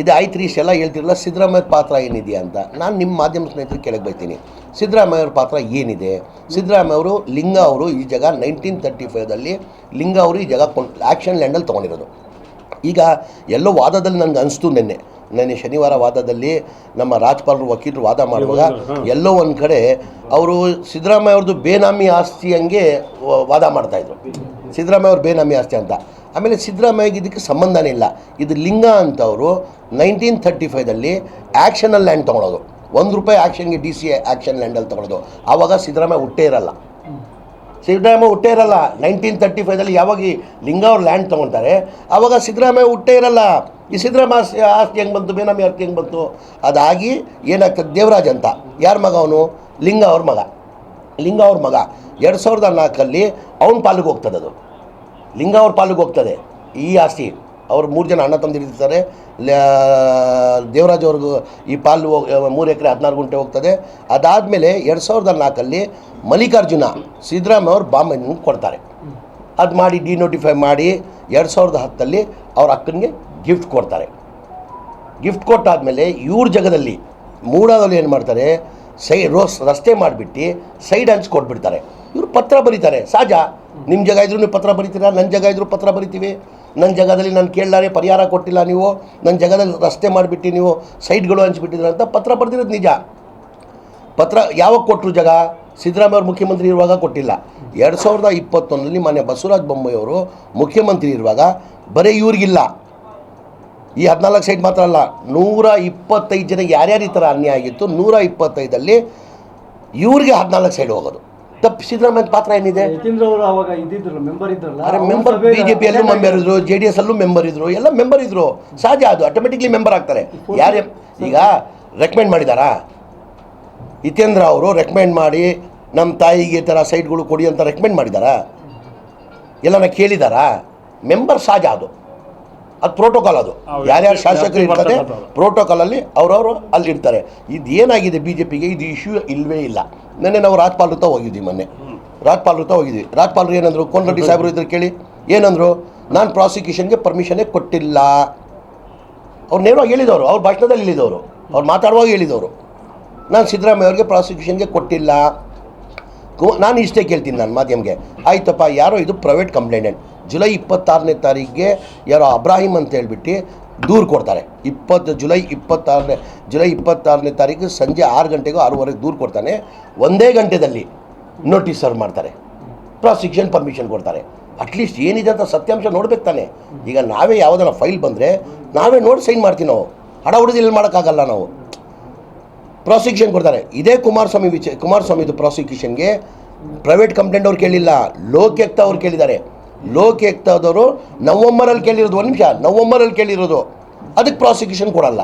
ಇದು ಆಯ್ತು ರೀ ಇಷ್ಟೆಲ್ಲ ಹೇಳ್ತಿರಲ್ಲ ಸಿದ್ದರಾಮಯ್ಯ ಪಾತ್ರ ಏನಿದೆಯಾ ಅಂತ. ನಾನು ನಿಮ್ಮ ಮಾಧ್ಯಮ ಸ್ನೇಹಿತರು ಕೆಳಗೆ ಬೈತೀನಿ. ಸಿದ್ದರಾಮಯ್ಯವ್ರ ಪಾತ್ರ ಏನಿದೆ? ಸಿದ್ದರಾಮಯ್ಯ ಅವರು ಲಿಂಗ ಅವರು ಈ ಜಾಗ ನೈನ್ಟೀನ್ ತರ್ಟಿ ಫೈವ್ದಲ್ಲಿ ಲಿಂಗ ಅವರು ಈ ಜಾಗ ಆ್ಯಕ್ಷನ್ ಲ್ಯಾಂಡಲ್ಲಿ ತೊಗೊಂಡಿರೋದು. ಈಗ ಎಲ್ಲೋ ವಾದದಲ್ಲಿ ನನಗೆ ಅನಿಸ್ತು ನಿನ್ನೆ. ನೆನ್ನೆ ಶನಿವಾರ ವಾದದಲ್ಲಿ ನಮ್ಮ ರಾಜ್ಪಾಲರು ವಕೀಲರು ವಾದ ಮಾಡುವಾಗ ಎಲ್ಲೋ ಒಂದು ಕಡೆ ಅವರು ಸಿದ್ದರಾಮಯ್ಯ ಅವ್ರದ್ದು ಬೇನಾಮಿ ಆಸ್ತಿ ಹಂಗೆ ವಾದ ಮಾಡ್ತಾಯಿದ್ರು ಸಿದ್ದರಾಮಯ್ಯ ಅವ್ರ ಬೇನಾಮಿ ಆಸ್ತಿ ಅಂತ. ಆಮೇಲೆ ಸಿದ್ದರಾಮಯ್ಯಗೆ ಇದಕ್ಕೆ ಸಂಬಂಧನೇ ಇಲ್ಲ. ಇದು ಲಿಂಗ ಅಂತವರು ನೈನ್ಟೀನ್ ತರ್ಟಿ ಫೈವ್ದಲ್ಲಿ ಆ್ಯಕ್ಷನಲ್ ಲ್ಯಾಂಡ್ ತೊಗೊಳೋದು. ಒಂದು ರೂಪಾಯಿ ಆ್ಯಕ್ಷನ್ಗೆ ಡಿ ಸಿ ಆ್ಯಕ್ಷನ್ ಲ್ಯಾಂಡಲ್ಲಿ ತೊಗೊಳೋದು. ಆವಾಗ ಸಿದ್ದರಾಮಯ್ಯ ಹುಟ್ಟೇ ಇರಲ್ಲ. ಸಿದ್ದರಾಮಯ್ಯ ಹುಟ್ಟೇ ಇರಲ್ಲ. ನೈನ್ಟೀನ್ ತರ್ಟಿ ಫೈವ್ದಲ್ಲಿ ಯಾವಾಗ ಈ ಲಿಂಗ ಅವ್ರು ಲ್ಯಾಂಡ್ ತೊಗೊಳ್ತಾರೆ ಆವಾಗ ಸಿದ್ದರಾಮಯ್ಯ ಹುಟ್ಟೇ ಇರಲ್ಲ. ಈ ಸಿದ್ದರಾಮಯ್ಯ ಆಸ್ತಿ ಆಸ್ತಿ ಹೆಂಗೆ ಬಂತು? ಬೇನಾಮಿ ಆಸ್ತಿ ಹೆಂಗೆ ಬಂತು? ಅದಾಗಿ ಏನಾಗ್ತದೆ? ದೇವರಾಜ್ ಅಂತ. ಯಾರ ಮಗ ಅವನು? ಲಿಂಗ ಅವ್ರ ಮಗ. ಲಿಂಗ ಅವ್ರ ಮಗ. ಎರಡು ಸಾವಿರದ ನಾಲ್ಕಲ್ಲಿ ಅವನ ಪಾಲಿಗೆ ಹೋಗ್ತದೆ ಅದು. ಲಿಂಗ ಅವ್ರ ಪಾಲಿಗೆ ಹೋಗ್ತದೆ ಈ ಆಸ್ತಿ. ಅವ್ರು ಮೂರು ಜನ ಅಣ್ಣ ತಂದಿರ್ತಾರೆ ದೇವರಾಜ್ ಅವ್ರಿಗೂ ಈ ಪಾಲು ಮೂರು ಎಕರೆ ಹದಿನಾರು ಗುಂಟೆ ಹೋಗ್ತದೆ. ಅದಾದಮೇಲೆ ಎರಡು ಸಾವಿರದ ನಾಲ್ಕಲ್ಲಿ ಮಲ್ಲಿಕಾರ್ಜುನ ಸಿದ್ದರಾಮಯ್ಯ ಅವ್ರು ಬಾಂಬೆ ಕೊಡ್ತಾರೆ. ಅದು ಮಾಡಿ ಡಿನೋಟಿಫೈ ಮಾಡಿ ಎರಡು ಸಾವಿರದ ಹತ್ತಲ್ಲಿ ಅವ್ರ ಅಕ್ಕನಿಗೆ ಗಿಫ್ಟ್ ಕೊಡ್ತಾರೆ. ಗಿಫ್ಟ್ ಕೊಟ್ಟಾದಮೇಲೆ ಇವ್ರ ಜಗದಲ್ಲಿ ಮೂಡಾದಲ್ಲಿ ಏನು ಮಾಡ್ತಾರೆ, ಸೈ ರೋಸ್ ರಸ್ತೆ ಮಾಡಿಬಿಟ್ಟು ಸೈಡ್ ಹಂಚ್ ಕೊಟ್ಬಿಡ್ತಾರೆ. ಇವರು ಪತ್ರ ಬರೀತಾರೆ. ಸಹಜ ನಿಮ್ಮ ಜಾಗ ಇದ್ರು ನೀವು ಪತ್ರ ಬರೀತೀರಾ? ನನ್ನ ಜಾಗ ಇದ್ರು ಪತ್ರ ಬರಿತೀವಿ. ನನ್ನ ಜಾಗದಲ್ಲಿ ನಾನು ಕೇಳಲಾರೆ ಪರಿಹಾರ ಕೊಟ್ಟಿಲ್ಲ ನೀವು. ನನ್ನ ಜಾಗದಲ್ಲಿ ರಸ್ತೆ ಮಾಡಿಬಿಟ್ಟು ನೀವು, ಸೈಟ್ಗಳು ಹಂಚ್ಬಿಟ್ಟಿದ್ರ ಅಂತ ಪತ್ರ ಬರೆದಿರೋದು ನಿಜ. ಪತ್ರ ಯಾವಾಗ ಕೊಟ್ಟರು ಜಾಗ? ಸಿದ್ದರಾಮಯ್ಯ ಮುಖ್ಯಮಂತ್ರಿ ಇರುವಾಗ ಕೊಟ್ಟಿಲ್ಲ. ಎರಡು ಸಾವಿರದ ಇಪ್ಪತ್ತೊಂದರಲ್ಲಿ ಮಾನ್ಯ ಬಸವರಾಜ ಬೊಮ್ಮಾಯಿಯವರು ಮುಖ್ಯಮಂತ್ರಿ ಇರುವಾಗ ಬರೀ ಇವ್ರಿಗಿಲ್ಲ. ಈ ಹದಿನಾಲ್ಕು ಸೈಟ್ ಮಾತ್ರ ಅಲ್ಲ, ನೂರ ಇಪ್ಪತ್ತೈದು ಜನ ಯಾರ್ಯಾರು ಈ ಥರ ಅನ್ಯಾಯ ಆಗಿತ್ತು, ನೂರ ಇಪ್ಪತ್ತೈದಲ್ಲಿ ಇವ್ರಿಗೆ ಹದಿನಾಲ್ಕು ಸೈಡ್ ಹೋಗೋದು. ತಪ್ಪು ಸಿದ್ದರಾಮಯ್ಯ ಪಾತ್ರ ಏನಿದೆ? ಯತೀಂದ್ರ ಅವರು ಅವಾಗ ಇದ್ದಿದ್ರಲ್ಲ ಮೆಂಬರ್ ಇದ್ರಲ್ಲ ಅರೆ ಅವ್ರ ಮೆಂಬರ್ ಸಭೆಗೆ ಬಿ ಜೆ ಪಿಯಲ್ಲೂ ಮೆಂಬರ್ ಇದ್ರು ಜೆ ಡಿ ಎಸ್ ಅಲ್ಲೂ ಮೆಂಬರ್ ಇದ್ರು ಎಲ್ಲ ಮೆಂಬರ್ ಇದ್ರು. ಸಹಜ ಅದು ಆಟೋಮೆಟಿಕ್ಲಿ ಮೆಂಬರ್ ಆಗ್ತಾರೆ. ಯಾರೇ ಈಗ ರೆಕಮೆಂಡ್ ಮಾಡಿದಾರಾ? ಹಿತೇಂದ್ರ ಅವರು ರೆಕಮೆಂಡ್ ಮಾಡಿ ನಮ್ಮ ತಾಯಿಗೆ ಈ ಥರ ಸೈಟ್ಗಳು ಕೊಡಿ ಅಂತ ರೆಕಮೆಂಡ್ ಮಾಡಿದಾರಾ? ಎಲ್ಲನ ಕೇಳಿದಾರಾ? ಮೆಂಬರ್ ಸಹಜ ಅದು. ಅದು ಪ್ರೋಟೋಕಾಲ್ ಅದು. ಯಾರ್ಯಾರು ಶಾಸಕರು ಇರ್ತದೆ ಪ್ರೋಟೋಕಾಲಲ್ಲಿ ಅವರವರು ಅಲ್ಲಿ ಇರ್ತಾರೆ ಇದು ಏನಾಗಿದೆ ಬಿ ಜೆ ಪಿಗೆ ಇದು ಇಶ್ಯೂ ಇಲ್ಲವೇ ಇಲ್ಲ. ನೆನ್ನೆ ನಾವು ರಾಜ್ಪಾಲ್ ಹತ್ರ ಹೋಗಿದ್ವಿ ಮೊನ್ನೆ. ರಾಜ್ಪಾಲ್ ಹತ್ರ ಹೋಗಿದ್ವಿ. ರಾಜ್ಪಾಲ್ರು ಏನಂದ್ರು? ಕೋನರೆಡ್ಡಿ ಸಾಹೇಬರು ಇದ್ರು ಕೇಳಿ. ಏನಂದ್ರು? ನಾನು ಪ್ರಾಸಿಕ್ಯೂಷನ್ಗೆ ಪರ್ಮಿಷನ್ನೇ ಕೊಟ್ಟಿಲ್ಲ. ಅವ್ರು ನೇರವಾಗಿ ಹೇಳಿದವರು. ಅವ್ರ ಭಾಷಣದಲ್ಲಿ ಹೇಳಿದವರು. ಅವ್ರು ಮಾತಾಡುವಾಗ ಹೇಳಿದವರು. ನಾನು ಸಿದ್ದರಾಮಯ್ಯ ಅವ್ರಿಗೆ ಪ್ರಾಸಿಕ್ಯೂಷನ್ಗೆ ಕೊಟ್ಟಿಲ್ಲ. ನಾನು ಇಷ್ಟೇ ಕೇಳ್ತೀನಿ ನಾನು ಮಾಧ್ಯಮಕ್ಕೆ ಆಯ್ತಪ್ಪ ಯಾರೋ ಇದು ಪ್ರೈವೇಟ್ ಕಂಪ್ಲೇಂಟೆಂಟ್ ಜುಲೈ ಇಪ್ಪತ್ತಾರನೇ ತಾರೀಕಿಗೆ ಯಾರೋ ಅಬ್ರಾಹಿಂ ಅಂತ ಹೇಳ್ಬಿಟ್ಟು ದೂರು ಕೊಡ್ತಾರೆ. ಇಪ್ಪತ್ತು ಜುಲೈ ಇಪ್ಪತ್ತಾರನೇ ಜುಲೈ ಇಪ್ಪತ್ತಾರನೇ ತಾರೀಕು ಸಂಜೆ ಆರು ಗಂಟೆಗೂ ಆರೂವರೆಗೆ ದೂರು ಕೊಡ್ತಾನೆ. ಒಂದೇ ಗಂಟೆದಲ್ಲಿ ನೋಟಿಸ್ ಸರ್ವ್ ಮಾಡ್ತಾರೆ. ಪ್ರಾಸಿಕ್ಯೂಷನ್ ಪರ್ಮಿಷನ್ ಕೊಡ್ತಾರೆ. ಅಟ್ಲೀಸ್ಟ್ ಏನಿದೆ ಅಂತ ಸತ್ಯಾಂಶ ನೋಡ್ಬೇಕು ತಾನೆ. ಈಗ ನಾವೇ ಯಾವುದನ್ನ ಫೈಲ್ ಬಂದರೆ ನಾವೇ ನೋಡಿ ಸೈನ್ ಮಾಡ್ತೀವಿ ನಾವು. ಹಡ ಹುಡುದಿಲ್ಲ ಮಾಡೋಕ್ಕಾಗಲ್ಲ ನಾವು. ಪ್ರಾಸಿಕ್ಯೂಷನ್ ಕೊಡ್ತಾರೆ. ಇದೇ ಕುಮಾರಸ್ವಾಮಿ ವಿಚ ಕುಮಾರಸ್ವಾಮಿದು ಪ್ರಾಸಿಕ್ಯೂಷನ್ಗೆ ಪ್ರೈವೇಟ್ ಕಂಪ್ಲೇಂಟ್ ಅವ್ರು ಕೇಳಿಲ್ಲ. ಲೋಕ್ಯಕ್ತ ಅವ್ರು ಕೇಳಿದ್ದಾರೆ. ಲೋಕಾಯುಕ್ತದವರು ನವಂಬರಲ್ಲಿ ಕೇಳಿರೋದು ಒಂದು ನಿಮಿಷ ನವಂಬರಲ್ಲಿ ಕೇಳಿರೋದು. ಅದಕ್ಕೆ ಪ್ರಾಸಿಕ್ಯೂಷನ್ ಕೊಡಲ್ಲ.